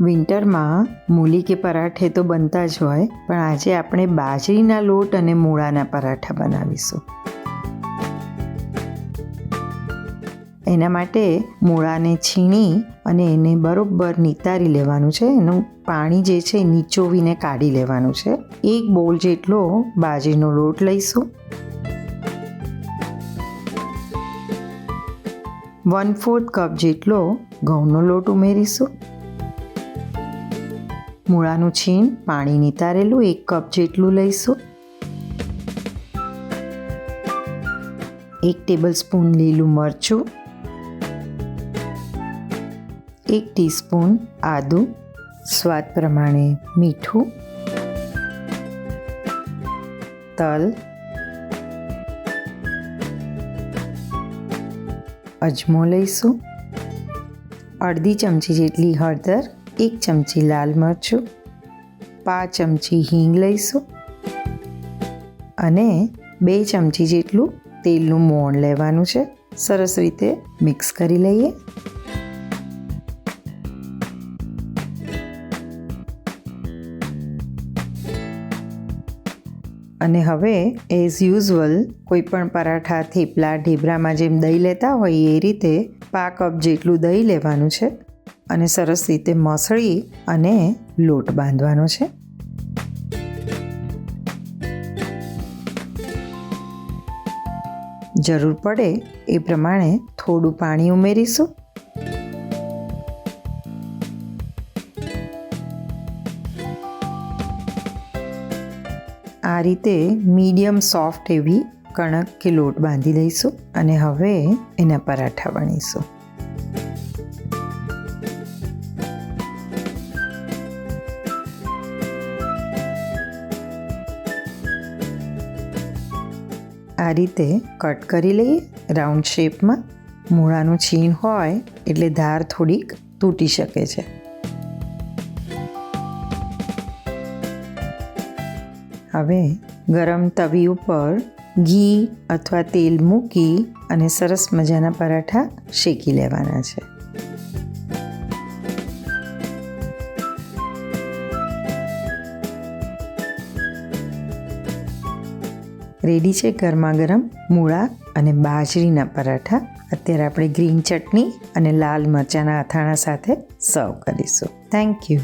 વિન્ટરમાં મૂલી કે પરાઠે તો બનતા જ હોય, પણ આજે આપણે બાજરીના લોટ અને મૂળાના પરાઠા બનાવીશું. એના માટે મૂળાને છીણી અને એને બરોબર નિતારી લેવાનું છે. એનું પાણી જે છે નીચોવીને કાઢી લેવાનું છે. એક બોલ જેટલો બાજરીનો લોટ લઈશું. વન ફોર્થ કપ જેટલો ઘઉંનો લોટ ઉમેરીશું. મૂળાનું છીણ પાણી નિતારેલું એક કપ જેટલું લઈશું. એક ટેબલ સ્પૂન લીલું મરચું. એક ટીસ્પૂન આદું. સ્વાદ પ્રમાણે મીઠું. તલ. અજમો લઈશું. અડધી ચમચી જેટલી હળદર. એક ચમચી લાલ મરચું, પાંચ ચમચી હિંગ લઈશું અને બે ચમચી જેટલું તેલનું મોણ લેવાનું છે. સરસ રીતે મિક્સ કરી લઈએ. અને હવે એઝ યુઝવલ કોઈ પણ પરાઠા, થેપલા, ઢેબરામાં જેમ દહીં લેતા હોય એ રીતે પા કપ જેટલું દહીં લેવાનું છે. અને સરસ રીતે મસળી અને લોટ બાંધવાનો છે. જરૂર પડે એ પ્રમાણે થોડું પાણી ઉમેરીશું. આ રીતે મીડિયમ સોફ્ટ એવી કણક કે લોટ બાંધી લઈશું અને હવે એના પરાઠા વણીશું. આ રીતે કટ કરી લઈએ. રાઉન્ડ શેપમાં મૂળાનું છીણ હોય એટલે ધાર થોડીક તૂટી શકે છે. હવે ગરમ તવી ઉપર ઘી અથવા તેલ મૂકી અને સરસ મજાના પરાઠા શેકી લેવાના છે. રેડી છે ગરમા ગરમ, મૂળા અને બાજરીના પરાઠા. અત્યારે આપણે ગ્રીન ચટણી અને લાલ મરચાંના અથાણા સાથે સર્વ કરીશું. Thank you